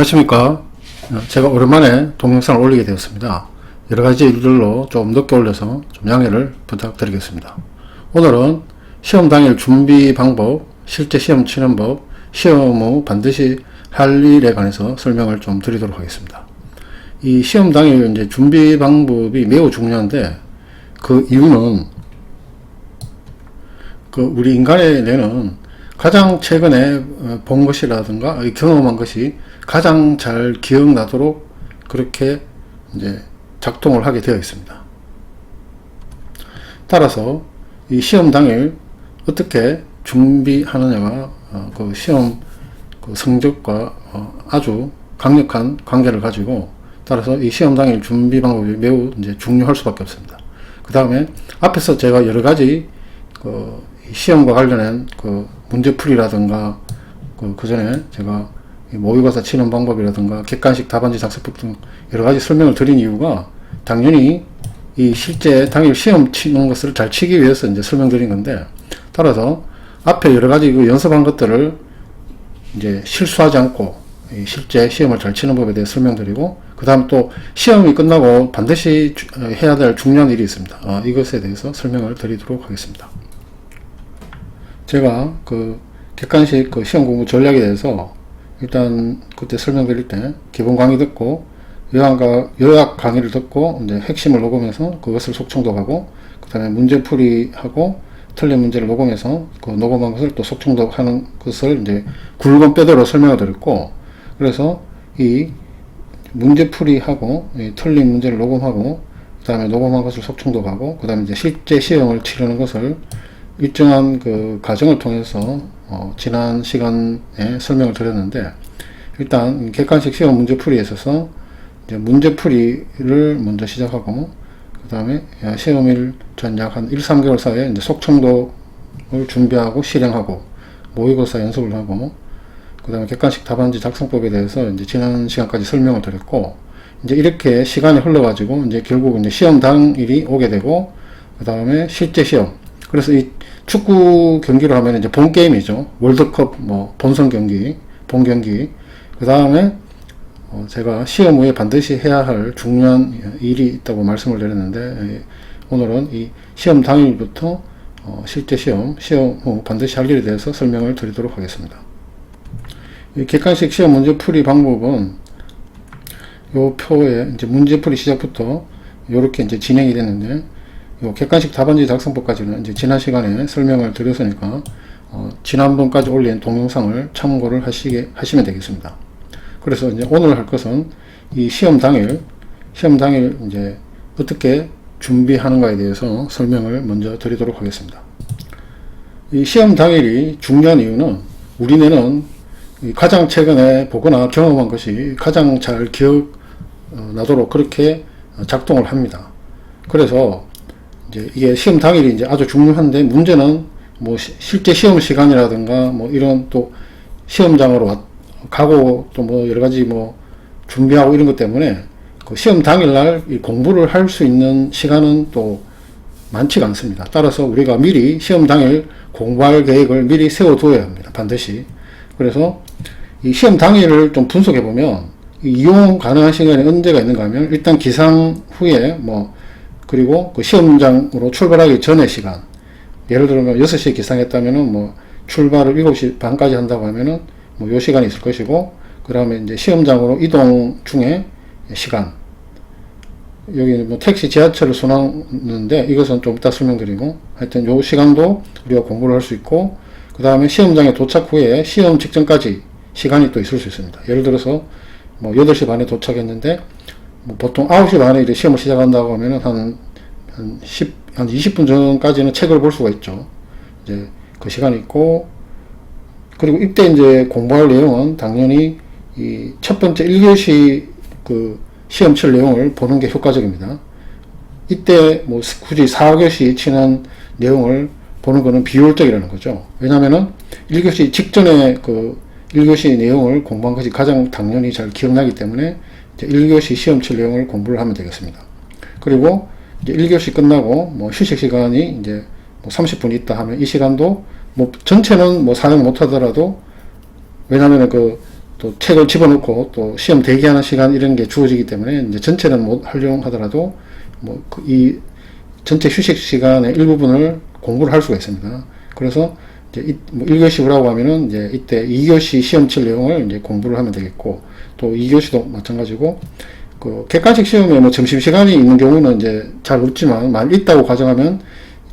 안녕하십니까. 어, 제가 오랜만에 동영상을 올리게 되었습니다. 여러 가지 일들로 좀 늦게 올려서 좀 양해를 부탁드리겠습니다. 오늘은 시험 당일 준비 방법, 실제 시험 치는 법, 시험 후 반드시 할 일에 관해서 설명을 좀 드리도록 하겠습니다. 이 시험 당일 이제 준비 방법이 매우 중요한데 그 이유는 그 우리 인간의 뇌는 가장 최근에 어, 본 것이라든가 경험한 것이 가장 잘 기억나도록 그렇게 이제 작동을 하게 되어 있습니다. 따라서 이 시험 당일 어떻게 준비하느냐가 어, 그 시험 그 성적과 어, 아주 강력한 관계를 가지고 따라서 이 시험 당일 준비 방법이 매우 이제 중요할 수밖에 없습니다. 그 다음에 앞에서 제가 여러 가지 그 시험과 관련한 그 문제풀이라든가 그, 그 전에 제가 이 모의고사 치는 방법이라든가 객관식 답안지 작성법 등 여러 가지 설명을 드린 이유가 당연히 이 실제 당일 시험 치는 것을 잘 치기 위해서 이제 설명드린 건데 따라서 앞에 여러 가지 그 연습한 것들을 이제 실수하지 않고 이 실제 시험을 잘 치는 법에 대해 설명드리고 그 다음 또 시험이 끝나고 반드시 주- 어, 해야 될 중요한 일이 있습니다. 어, 이것에 대해서 설명을 드리도록 하겠습니다. 제가 그 객관식 그 시험 공부 전략에 대해서 일단 그때 설명드릴 때 기본 강의 듣고 요약과 요약 강의를 듣고 이제 핵심을 녹음해서 그것을 속청독하고 그다음에 문제풀이 하고 틀린 문제를 녹음해서 그 녹음한 것을 또 속청독하는 것을 이제 굵은 뼈대로 설명을 드렸고 그래서 이 문제풀이하고 이 틀린 문제를 녹음하고 그 다음에 녹음한 것을 속청독하고 그 다음에 이제 실제 시험을 치르는 것을 일정한 그 과정을 통해서 어, 지난 시간에 설명을 드렸는데 일단 객관식 시험 문제풀이에 있어서 이제 문제풀이를 먼저 시작하고 그 다음에 시험일 전약 한 1, 3개월 사이에 이제 속청독을 준비하고 실행하고 모의고사 연습을 하고 그 다음에 객관식 답안지 작성법에 대해서 이제 지난 시간까지 설명을 드렸고 이제 이렇게 시간이 흘러가지고 이제 결국 이제 시험 당일이 오게 되고 그 다음에 실제 시험 그래서 이 축구 경기를 하면 이제 본 게임이죠 월드컵 뭐 본선 경기 본 경기 그 다음에 어, 제가 시험 후에 반드시 해야 할 중요한 일이 있다고 말씀을 드렸는데 예, 오늘은 이 시험 당일부터 어, 실제 시험 시험 후 반드시 할 일에 대해서 설명을 드리도록 하겠습니다. 이 객관식 시험 문제 풀이 방법은 요 표에 이제 문제 풀이 시작부터 이렇게 이제 진행이 됐는데 요 객관식 답안지 작성법까지는 이제 지난 시간에 설명을 드렸으니까 어, 지난번까지 올린 동영상을 참고를 하시게 하시면 되겠습니다. 그래서 이제 오늘 할 것은 이 시험 당일 시험 당일 이제 어떻게 준비하는가에 대해서 설명을 먼저 드리도록 하겠습니다. 이 시험 당일이 중요한 이유는 우리 뇌는 이 가장 최근에 보거나 경험한 것이 가장 잘 기억 어, 나도록 그렇게 어, 작동을 합니다. 그래서 이제 이게 시험 당일이 이제 아주 중요한데 문제는 뭐 시- 실제 시험 시간이라든가 뭐 이런 또 시험장으로 왔- 가고 또 뭐 여러 가지 뭐 준비하고 이런 것 때문에 그 시험 당일날 이 공부를 할 수 있는 시간은 또 많지가 않습니다. 따라서 우리가 미리 시험 당일 공부할 계획을 미리 세워두어야 합니다. 반드시. 그래서 이 시험 당일을 좀 분석해 보면 이 이용 가능한 시간이 언제가 있는가 하면 일단 기상 후에 뭐 그리고 그 시험장으로 출발하기 전의 시간 예를 들면 6시에 기상했다면은 뭐 출발을 7시 반까지 한다고 하면은 뭐 요 시간이 있을 것이고 그 다음에 이제 시험장으로 이동 중에 시간 여기는 뭐 택시 지하철을 순하는데 이것은 좀 이따 설명드리고 하여튼 요 시간도 우리가 공부를 할 수 있고 그 다음에 시험장에 도착 후에 시험 직전까지 시간이 또 있을 수 있습니다. 예를 들어서 뭐 8시 반에 도착했는데 뭐 보통 9시 반에 이제 시험을 시작한다고 하면은 한, 한 10, 한 20분 전까지는 책을 볼 수가 있죠. 이제 그 시간이 있고 그리고 이때 이제 공부할 내용은 당연히 이 첫 번째 1교시 그 시험 칠 내용을 보는 게 효과적입니다. 이때 뭐 굳이 4교시 치는 내용을 보는 거는 비효율적이라는 거죠. 왜냐면은 1교시 직전에 그 1교시 내용을 공부한 것이 가장 당연히 잘 기억나기 때문에 이제 1교시 시험 칠 내용을 공부를 하면 되겠습니다. 그리고 이제 1교시 끝나고 뭐 휴식 시간이 이제 뭐 30분 있다 하면 이 시간도 뭐 전체는 뭐 사용 못 하더라도 왜냐면은 그또 책을 집어넣고 또 시험 대기하는 시간 이런 게 주어지기 때문에 이제 전체는 못 활용하더라도 뭐 이 전체 휴식 시간의 일부분을 공부를 할 수가 있습니다. 그래서 이제 이, 뭐 1교시라고 하면은 이제 이때 2교시 시험 칠 내용을 이제 공부를 하면 되겠고 또 2교시도 마찬가지고 그 객관식 시험에 뭐 점심시간이 있는 경우는 이제 잘 없지만 만 있다고 가정하면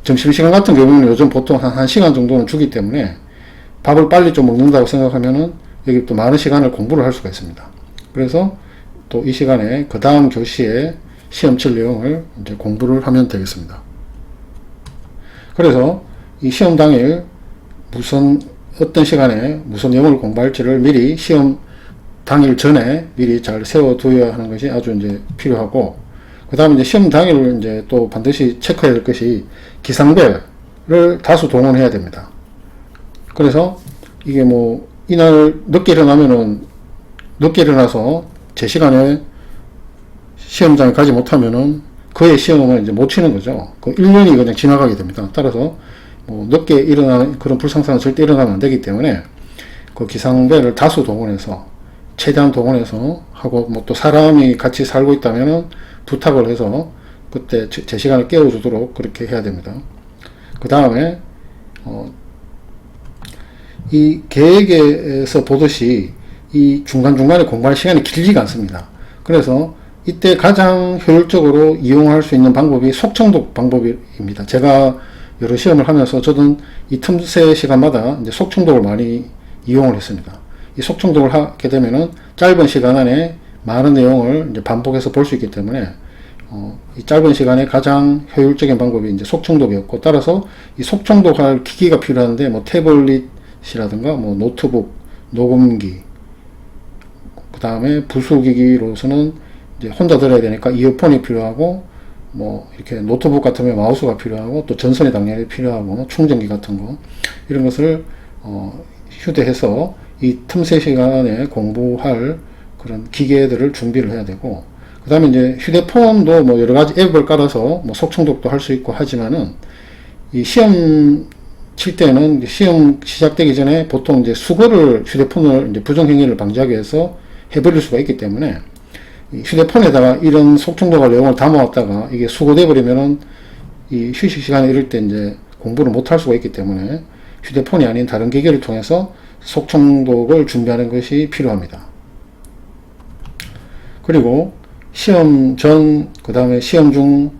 점심시간 같은 경우는 요즘 보통 한 1시간 정도는 주기 때문에 밥을 빨리 좀 먹는다고 생각하면은 여기 또 많은 시간을 공부를 할 수가 있습니다. 그래서 또 이 시간에 그 다음 교시에 시험 칠 내용을 이제 공부를 하면 되겠습니다. 그래서 이 시험 당일 무슨 어떤 시간에 무슨 내용을 공부할지를 미리 시험 당일 전에 미리 잘 세워두어야 하는 것이 아주 이제 필요하고 그 다음에 이제 시험 당일 이제 또 반드시 체크해야 될 것이 기상배를 다수 동원해야 됩니다. 그래서 이게 뭐 이날 늦게 일어나면은 늦게 일어나서 제 시간에 시험장에 가지 못하면은 그의 시험을 이제 못 치는 거죠. 그 1년이 그냥 지나가게 됩니다. 따라서 뭐 늦게 일어나는 그런 불상사는 절대 일어나면 안 되기 때문에 그 기상배를 다수 동원해서 최대한 동원해서 하고 뭐 또 사람이 같이 살고 있다면은 부탁을 해서 그때 제, 제 시간을 깨워주도록 그렇게 해야 됩니다. 그 다음에 어, 이 계획에서 보듯이 이 중간중간에 공부할 시간이 길지가 않습니다. 그래서 이때 가장 효율적으로 이용할 수 있는 방법이 속청독 방법입니다. 제가 여러 시험을 하면서 저는 이 틈새 시간마다 이제 속청독을 많이 이용을 했습니다. 이 속청독을 하게 되면은 짧은 시간 안에 많은 내용을 이제 반복해서 볼 수 있기 때문에 어, 이 짧은 시간에 가장 효율적인 방법이 이제 속청독이었고 따라서 이 속청독할 기기가 필요한데 뭐 태블릿이라든가 뭐 노트북, 녹음기, 그 다음에 부수기기로서는 이제 혼자 들어야 되니까 이어폰이 필요하고 뭐 이렇게 노트북 같으면 마우스가 필요하고 또 전선이 당연히 필요하고 충전기 같은 거 이런 것을 어, 휴대해서 이 틈새 시간에 공부할 그런 기계들을 준비를 해야 되고 그 다음에 이제 휴대폰도 뭐 여러 가지 앱을 깔아서 뭐 속청독도 할 수 있고 하지만은 이 시험 칠 때는 시험 시작되기 전에 보통 이제 수거를 휴대폰을 이제 부정행위를 방지하기 위해서 해버릴 수가 있기 때문에 이 휴대폰에다가 이런 속청독할 내용을 담아왔다가 이게 수거돼 버리면은 이 휴식 시간에 이럴 때 이제 공부를 못 할 수가 있기 때문에 휴대폰이 아닌 다른 기계를 통해서 속청독을 준비하는 것이 필요합니다. 그리고 시험 전, 그 다음에 시험 중,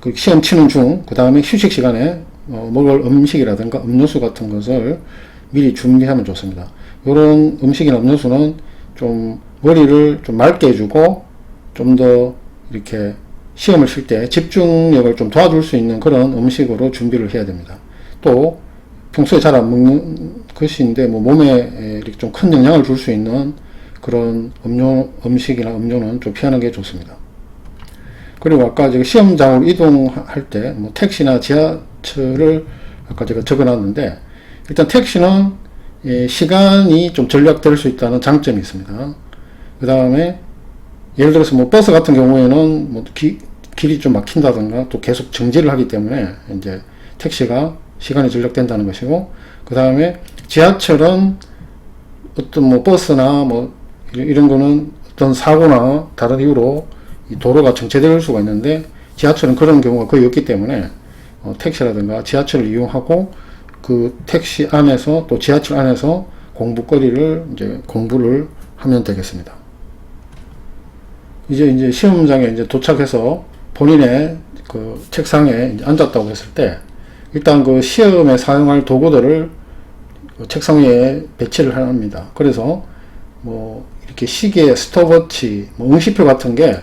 그 시험 치는 중, 그 다음에 휴식 시간에 어, 먹을 음식이라든가 음료수 같은 것을 미리 준비하면 좋습니다. 이런 음식이나 음료수는 좀 머리를 좀 맑게 해주고 좀 더 이렇게 시험을 칠 때 집중력을 좀 도와줄 수 있는 그런 음식으로 준비를 해야 됩니다. 또 평소에 잘 안 먹는 것인데 뭐 몸에 이렇게 좀 큰 영향을 줄 수 있는 그런 음료 음식이나 음료는 좀 피하는 게 좋습니다. 그리고 아까 제가 시험장으로 이동할 때 뭐 택시나 지하철을 아까 제가 적어놨는데 일단 택시는 예, 시간이 좀 절약될 수 있다는 장점이 있습니다. 그 다음에 예를 들어서 뭐 버스 같은 경우에는 뭐 기, 길이 좀 막힌다든가 또 계속 정지를 하기 때문에 이제 택시가 시간이 절약된다는 것이고 그 다음에 지하철은 어떤 뭐 버스나 뭐 이런, 거는 어떤 사고나 다른 이유로 이 도로가 정체될 수가 있는데 지하철은 그런 경우가 거의 없기 때문에 어, 택시라든가 지하철을 이용하고 그 택시 안에서 또 지하철 안에서 공부거리를 이제 공부를 하면 되겠습니다. 이제 이제 시험장에 이제 도착해서 본인의 그 책상에 앉았다고 했을 때 일단 그 시험에 사용할 도구들을 그 책상 위에 배치를 합니다. 그래서 뭐 이렇게 시계, 스톱워치, 뭐 응시표 같은 게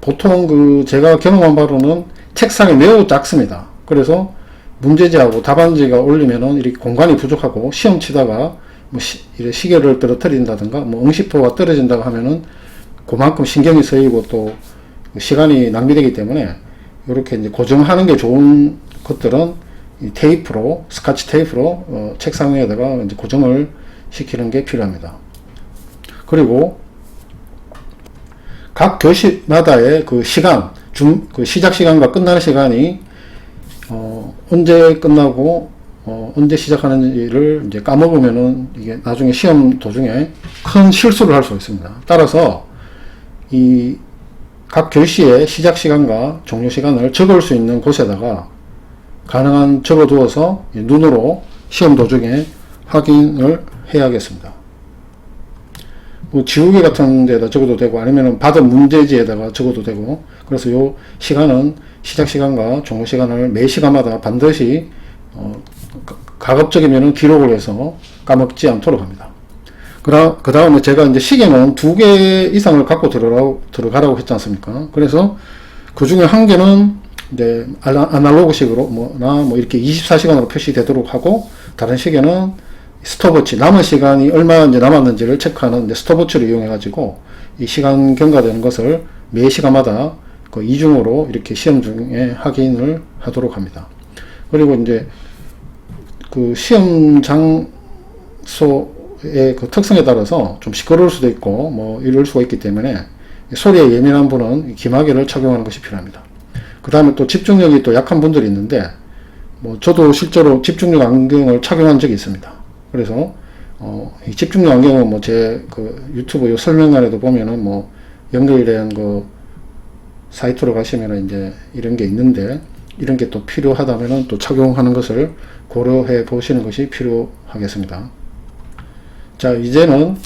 보통 그 제가 경험한 바로는 책상이 매우 작습니다. 그래서 문제지하고 답안지가 올리면은 이렇게 공간이 부족하고 시험 치다가 뭐 시, 시계를 떨어뜨린다든가 뭐 응시표가 떨어진다고 하면은 그만큼 신경이 쓰이고 또 시간이 낭비되기 때문에 이렇게 이제 고정하는 게 좋은 것들은 이 테이프로 스카치 테이프로 어, 책상 위에다가 이제 고정을 시키는 게 필요합니다. 그리고 각 교시마다의 그 시간, 중, 그 시작 시간과 끝나는 시간이 어, 언제 끝나고 어, 언제 시작하는지를 이제 까먹으면은 이게 나중에 시험 도중에 큰 실수를 할 수 있습니다. 따라서 이 각 교시의 시작 시간과 종료 시간을 적을 수 있는 곳에다가 가능한 적어두어서 이 눈으로 시험 도중에 확인을 해야겠습니다. 뭐 지우개 같은 데다 적어도 되고 아니면 받은 문제지에다가 적어도 되고 그래서 요 시간은 시작 시간과 종료 시간을 매 시간마다 반드시 어, 가- 가급적이면 기록을 해서 까먹지 않도록 합니다. 그 다음에 제가 이제 시계는 두 개 이상을 갖고 들어가라고 했지 않습니까? 그래서 그 중에 한 개는 이제 아날로그식으로 뭐나 뭐 이렇게 24시간으로 표시되도록 하고 다른 시계는 스톱워치 남은 시간이 얼마 이제 남았는지를 체크하는 스톱워치를 이용해 가지고 이 시간 경과되는 것을 매 시간마다 그 이중으로 이렇게 시험 중에 확인을 하도록 합니다. 그리고 이제 그 시험 장소의 그 특성에 따라서 좀 시끄러울 수도 있고 뭐 이럴 수가 있기 때문에 소리에 예민한 분은 기마개를 착용하는 것이 필요합니다. 그 다음에 또 집중력이 또 약한 분들이 있는데 뭐 저도 실제로 집중력 안경을 착용한 적이 있습니다. 그래서 어, 이 집중력 안경은 뭐 제 그 유튜브 요 설명란에도 보면은 뭐 연결된 그 사이트로 가시면은 이제 이런 게 있는데 이런 게 또 필요하다면은 또 착용하는 것을 고려해 보시는 것이 필요하겠습니다. 자, 이제는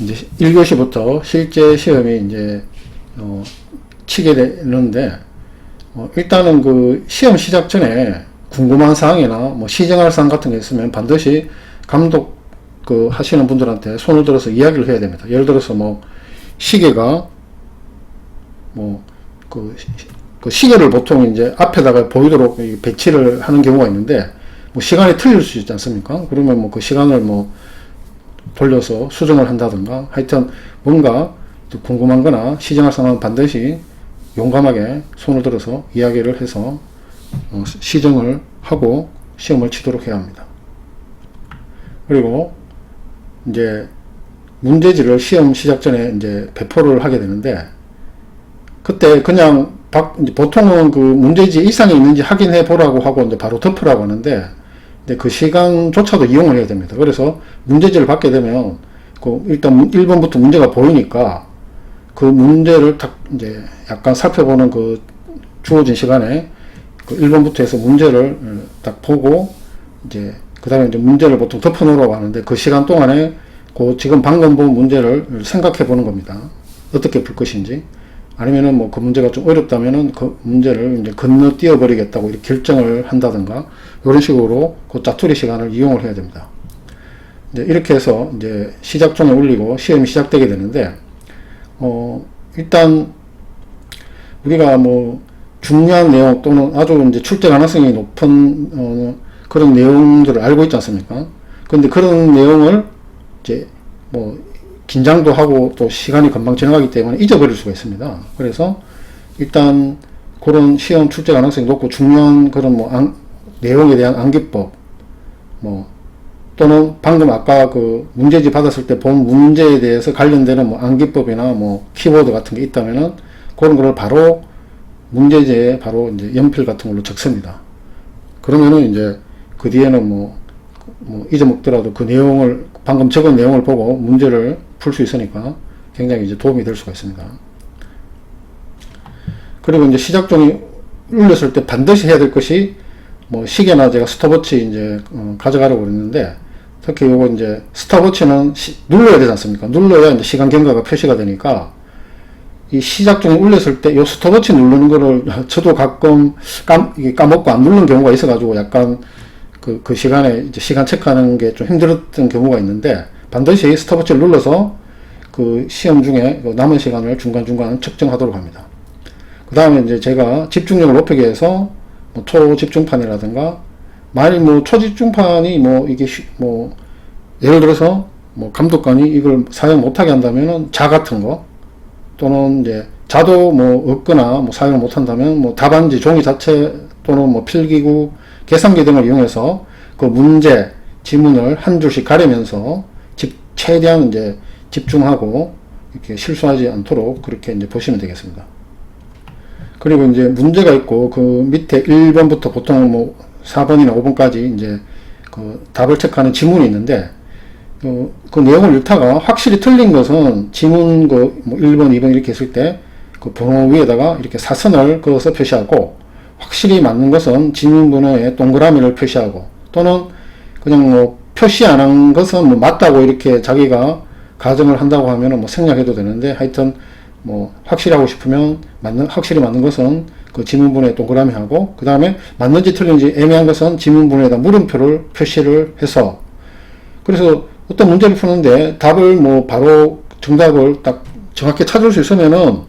이제 1교시부터 실제 시험이 이제 어, 치게 되는데 어, 일단은 그 시험 시작 전에 궁금한 사항이나 뭐 시정할 사항 같은 게 있으면 반드시 감독 그 하시는 분들한테 손을 들어서 이야기를 해야 됩니다. 예를 들어서 뭐 시계가 뭐그 그 시계를 보통 이제 앞에다가 보이도록 이 배치를 하는 경우가 있는데 뭐 시간이 틀릴 수 있지 않습니까? 그러면 뭐 그 시간을 뭐 돌려서 수정을 한다든가 하여튼 뭔가 또 궁금한 거나 시정할 사람은 반드시 용감하게 손을 들어서 이야기를 해서 어, 시정을 하고 시험을 치도록 해야 합니다. 그리고 이제 문제지를 시험 시작 전에 이제 배포를 하게 되는데 그때 그냥 보통은 그 문제지 이상이 있는지 확인해 보라고 하고 이제 바로 덮으라고 하는데 그 시간조차도 이용을 해야 됩니다. 그래서 문제지를 받게 되면 그 일단 1번부터 문제가 보이니까 그 문제를 딱 이제 약간 살펴보는 그 주어진 시간에 그 1번부터 해서 문제를 어, 딱 보고 이제 그 다음에 이제 문제를 보통 덮어 놓으라고 하는데 그 시간 동안에 그 지금 방금 본 문제를 생각해 보는 겁니다. 어떻게 풀 것인지. 아니면은 뭐 그 문제가 좀 어렵다면은 그 문제를 이제 건너뛰어 버리겠다고 결정을 한다든가 이런 식으로 그 짜투리 시간을 이용을 해야 됩니다. 이제 이렇게 해서 이제 시작점에 올리고 시험이 시작되게 되는데 어 일단 우리가 뭐 중요한 내용 또는 아주 이제 출제 가능성이 높은 어 그런 내용들을 알고 있지 않습니까? 근데 그런 내용을 이제 뭐 긴장도 하고 또 시간이 금방 지나가기 때문에 잊어버릴 수가 있습니다. 그래서 일단 그런 시험 출제 가능성이 높고 중요한 그런 뭐 안- 내용에 대한 암기법 뭐 또는 방금 아까 그 문제지 받았을 때 본 문제에 대해서 관련되는 뭐 암기법이나 뭐 키워드 같은 게 있다면은 그런 거를 바로 문제지에 바로 이제 연필 같은 걸로 적습니다. 그러면은 이제 그 뒤에는 뭐, 뭐 잊어먹더라도 그 내용을 방금 적은 내용을 보고 문제를 풀 수 있으니까 굉장히 이제 도움이 될 수가 있습니다. 그리고 이제 시작종이 울렸을 때 반드시 해야 될 것이 뭐 시계나 제가 스톱워치 이제 어, 가져가려고 그랬는데 특히 요거 이제 스톱워치는 시- 눌러야 되지 않습니까? 눌러야 이제 시간 경과가 표시가 되니까 이 시작종이 울렸을 때 요 스톱워치 누르는 거를 저도 가끔 깜, 까먹고 안 누른 경우가 있어가지고 약간 그, 그 시간에 시간 체크하는 게 좀 힘들었던 경우가 있는데 반드시 스톱워치를 눌러서 그 시험 중에 그 남은 시간을 중간중간 측정하도록 합니다. 그 다음에 이제 제가 집중력을 높이기 위해서 뭐 초집중판이라든가 만일 뭐 초집중판이 뭐 이게 쉬- 뭐 예를 들어서 뭐 감독관이 이걸 사용 못하게 한다면은 자 같은 거 또는 이제 자도 뭐 없거나 뭐 사용을 못한다면 뭐 답안지 종이 자체 또는 뭐 필기구 계산기 등을 이용해서 그 문제 지문을 한 줄씩 가리면서 집 최대한 이제 집중하고 이렇게 실수하지 않도록 그렇게 이제 보시면 되겠습니다. 그리고 이제 문제가 있고 그 밑에 1번부터 보통 뭐 4번이나 5번까지 이제 그 답을 체크하는 지문이 있는데 그, 그 내용을 읽다가 확실히 틀린 것은 지문 그 뭐 1번, 2번 이렇게 했을 때 그 번호 위에다가 이렇게 사선을 그어서 표시하고 확실히 맞는 것은 지문 번호에 동그라미를 표시하고 또는 그냥 뭐 표시 안 한 것은 뭐 맞다고 이렇게 자기가 가정을 한다고 하면은 뭐 생략해도 되는데 하여튼 뭐 확실히 하고 싶으면 맞는 확실히 맞는 것은 그 지문분에 동그라미 하고 그 다음에 맞는지 틀린지 애매한 것은 지문분에다 물음표를 표시를 해서 그래서 어떤 문제를 푸는데 답을 뭐 바로 정답을 딱 정확히 찾을 수 있으면은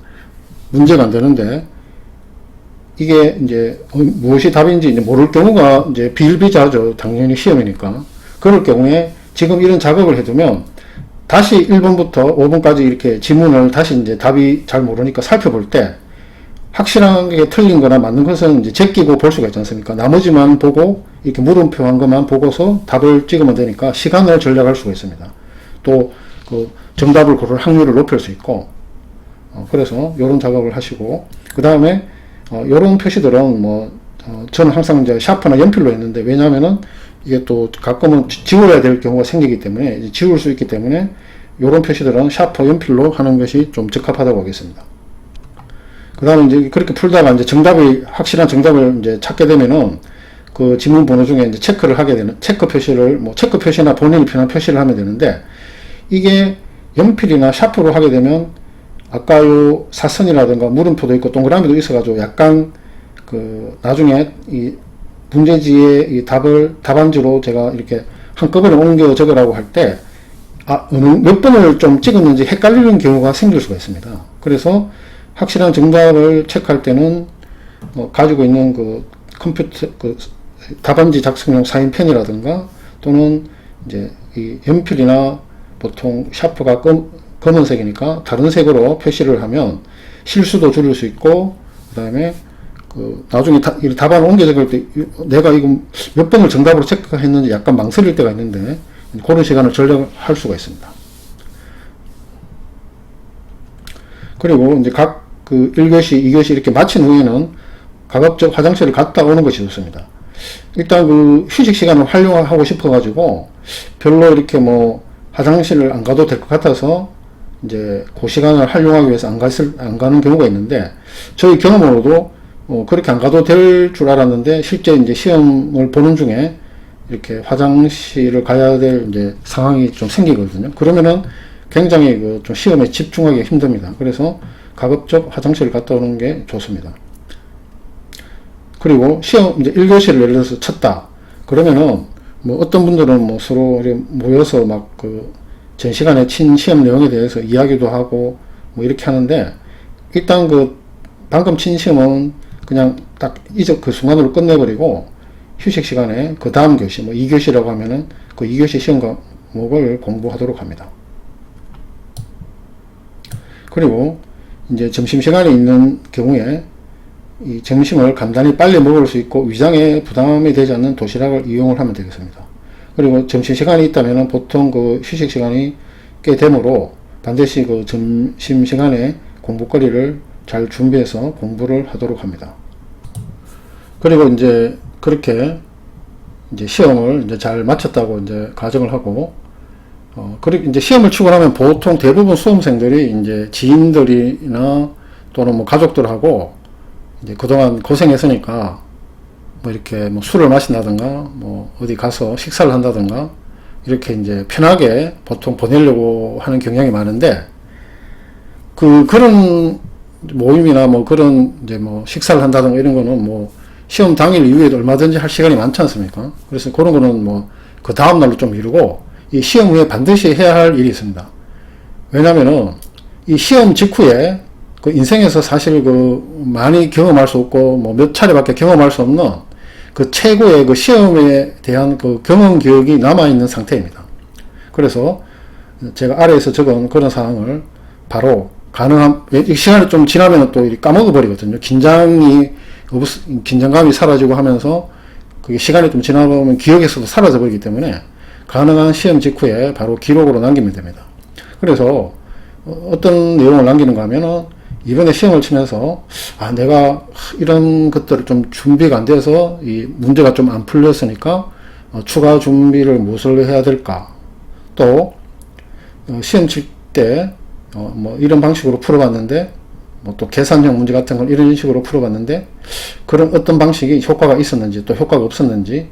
문제가 안 되는데 이게 이제 어, 무엇이 답인지 이제 모를 경우가 이제 비일비재하죠. 당연히 시험이니까. 그럴 경우에 지금 이런 작업을 해두면 다시 1번부터 5번까지 이렇게 지문을 다시 이제 답이 잘 모르니까 살펴볼 때 확실하게 틀린 거나 맞는 것은 이제 제끼고 볼 수가 있지 않습니까? 나머지만 보고 이렇게 물음표 한 것만 보고서 답을 찍으면 되니까 시간을 절약할 수가 있습니다. 또 그 정답을 고를 확률을 높일 수 있고 어, 그래서 이런 작업을 하시고 그 다음에 어, 이런 표시들은 뭐 어, 저는 항상 이제 샤프나 연필로 했는데 왜냐하면은 이게 또 가끔은 지- 지워야 될 경우가 생기기 때문에 지울 수 있기 때문에 이런 표시들은 샤프 연필로 하는 것이 좀 적합하다고 하겠습니다. 그 다음에 이제 그렇게 풀다가 이제 정답이 확실한 정답을 이제 찾게 되면은 그 지문 번호 중에 이제 체크를 하게 되는 체크 표시를 뭐 체크 표시나 본인이 편한 표시를 하면 되는데 이게 연필이나 샤프로 하게 되면 아까 요 사선이라든가 물음표도 있고 동그라미도 있어가지고 약간 그 나중에 이 문제지의 이 답을 답안지로 제가 이렇게 한꺼번에 옮겨 적으라고 할 때 아, 어느 몇 번을 좀 찍었는지 헷갈리는 경우가 생길 수가 있습니다. 그래서 확실한 정답을 체크할 때는 뭐 가지고 있는 그 컴퓨터 그 답안지 작성용 사인펜이라든가 또는 이제 이 연필이나 보통 샤프가 검, 검은색이니까 다른 색으로 표시를 하면 실수도 줄일 수 있고 그다음에 그 나중에 다, 이 답안을 옮겨 적을 때 이- 내가 이거 몇 번을 정답으로 체크했는지 약간 망설일 때가 있는데 그런 시간을 절약할 수가 있습니다. 그리고 이제 각 그 1교시, 2교시 이렇게 마친 후에는 가급적 화장실을 갔다 오는 것이 좋습니다. 일단 그 휴식 시간을 활용하고 싶어가지고 별로 이렇게 뭐 화장실을 안 가도 될 것 같아서 이제 그 시간을 활용하기 위해서 안 갔을, 안 가는 경우가 있는데 저희 경험으로도 어, 그렇게 안 가도 될 줄 알았는데 실제 이제 시험을 보는 중에 이렇게 화장실을 가야 될 이제 상황이 좀 생기거든요. 그러면은 굉장히 그 좀 시험에 집중하기 힘듭니다. 그래서 가급적 화장실을 갔다 오는 게 좋습니다. 그리고 시험 이제 1교시를 예를 들어서 쳤다. 그러면은 뭐 어떤 분들은 뭐 서로 모여서 막 그 전 시간에 친 시험 내용에 대해서 이야기도 하고 뭐 이렇게 하는데 일단 그 방금 친 시험은 그냥 딱 이적 그 순간으로 끝내버리고 휴식 시간에 그 다음 교시 뭐 2교시라고 하면은 그 2교시 시험 과목을 공부하도록 합니다. 그리고 이제 점심시간에 있는 경우에 이 점심을 간단히 빨리 먹을 수 있고 위장에 부담이 되지 않는 도시락을 이용을 하면 되겠습니다. 그리고 점심시간이 있다면 보통 그 휴식시간이 꽤 되므로 반드시 그 점심시간에 공부거리를 잘 준비해서 공부를 하도록 합니다. 그리고 이제 그렇게 이제 시험을 이제 잘 마쳤다고 이제 가정을 하고 어, 그리고 이제 시험을 치고 나면 보통 대부분 수험생들이 이제 지인들이나 또는 뭐 가족들하고 이제 그동안 고생했으니까 뭐 이렇게 뭐 술을 마신다든가 뭐 어디 가서 식사를 한다든가 이렇게 이제 편하게 보통 보내려고 하는 경향이 많은데 그 그런 모임이나 뭐 그런 이제 뭐 식사를 한다든가 이런 거는 뭐 시험 당일 이후에도 얼마든지 할 시간이 많지 않습니까? 그래서 그런 거는 뭐 그 다음 날로 좀 미루고 이 시험 후에 반드시 해야 할 일이 있습니다. 왜냐면은 이 시험 직후에 그 인생에서 사실 그 많이 경험할 수 없고 뭐 몇 차례밖에 경험할 수 없는 그 최고의 그 시험에 대한 그 경험 기억이 남아 있는 상태입니다. 그래서 제가 아래에서 적은 그런 사항을 바로 가능한 이 시간이 좀 지나면 또 까먹어 버리거든요. 긴장이 없, 긴장감이 사라지고 하면서 그게 시간이 좀 지나보면 기억에서도 사라져 버리기 때문에 가능한 시험 직후에 바로 기록으로 남기면 됩니다. 그래서 어, 어떤 내용을 남기는가 하면은 이번에 시험을 치면서 아 내가 이런 것들을 좀 준비가 안 돼서 이 문제가 좀 안 풀렸으니까 어, 추가 준비를 무엇을 해야 될까? 또 어, 시험 칠때 어, 뭐 이런 방식으로 풀어봤는데 뭐 또 계산형 문제 같은 걸 이런 식으로 풀어봤는데 그런 어떤 방식이 효과가 있었는지 또 효과가 없었는지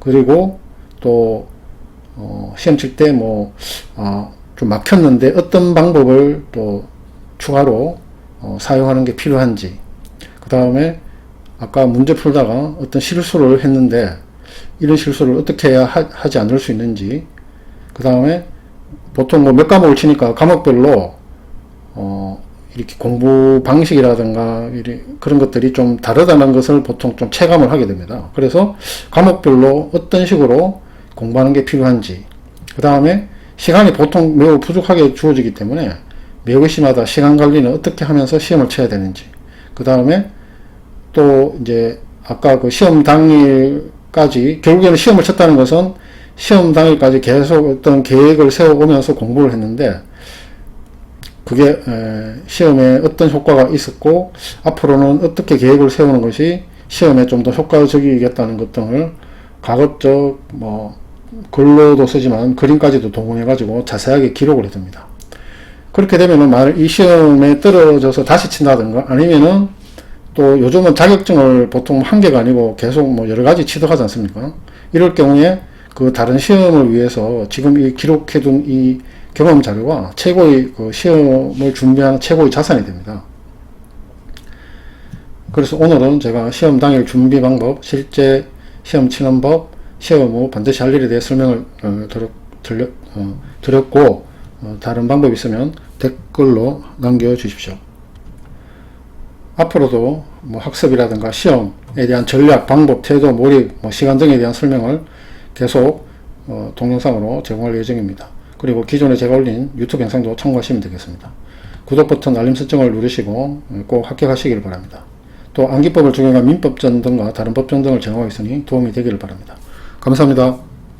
그리고 또 어, 시험 칠 때 뭐, 아, 좀 막혔는데 어떤 방법을 또 추가로 어, 사용하는 게 필요한지 그 다음에 아까 문제 풀다가 어떤 실수를 했는데 이런 실수를 어떻게 해야 하, 지 않을 수 있는지 그 다음에 보통 뭐 몇 과목을 치니까 과목별로 어, 이렇게 공부 방식이라든가 그런 것들이 좀 다르다는 것을 보통 좀 체감을 하게 됩니다. 그래서 과목별로 어떤 식으로 공부하는 게 필요한지. 그 다음에 시간이 보통 매우 부족하게 주어지기 때문에 매우 시마다. 시간 관리는 어떻게 하면서 시험을 쳐야 되는지. 그 다음에 또 이제 아까 그 시험 당일까지 결국에는 시험을 쳤다는 것은 시험 당일까지 계속 어떤 계획을 세워오면서 공부를 했는데 그게 에, 시험에 어떤 효과가 있었고 앞으로는 어떻게 계획을 세우는 것이 시험에 좀 더 효과적이겠다는 것 등을 가급적 뭐 글로도 쓰지만 그림까지도 동원해 가지고 자세하게 기록을 해둡니다. 그렇게 되면은 만약 이 시험에 떨어져서 다시 친다든가 아니면은 또 요즘은 자격증을 보통 한 개가 아니고 계속 뭐 여러 가지 취득하지 않습니까? 이럴 경우에 그 다른 시험을 위해서 지금 이 기록해둔 이 경험 자료가 최고의 그 시험을 준비하는 최고의 자산이 됩니다. 그래서 오늘은 제가 시험 당일 준비 방법, 실제 시험 치는 법, 시험 후 반드시 할 일에 대해 설명을 어, 드렸, 어, 드렸고 어, 다른 방법이 있으면 댓글로 남겨주십시오. 앞으로도 뭐 학습이라든가 시험에 대한 전략, 방법, 태도, 몰입, 뭐 시간 등에 대한 설명을 계속 어, 동영상으로 제공할 예정입니다. 그리고 기존에 제가 올린 유튜브 영상도 참고하시면 되겠습니다. 구독 버튼 알림 설정을 누르시고 어, 꼭 합격하시길 바랍니다. 또 암기법을 적용한 민법전 등과 다른 법전 등을 제공하고 있으니 도움이 되기를 바랍니다. 감사합니다.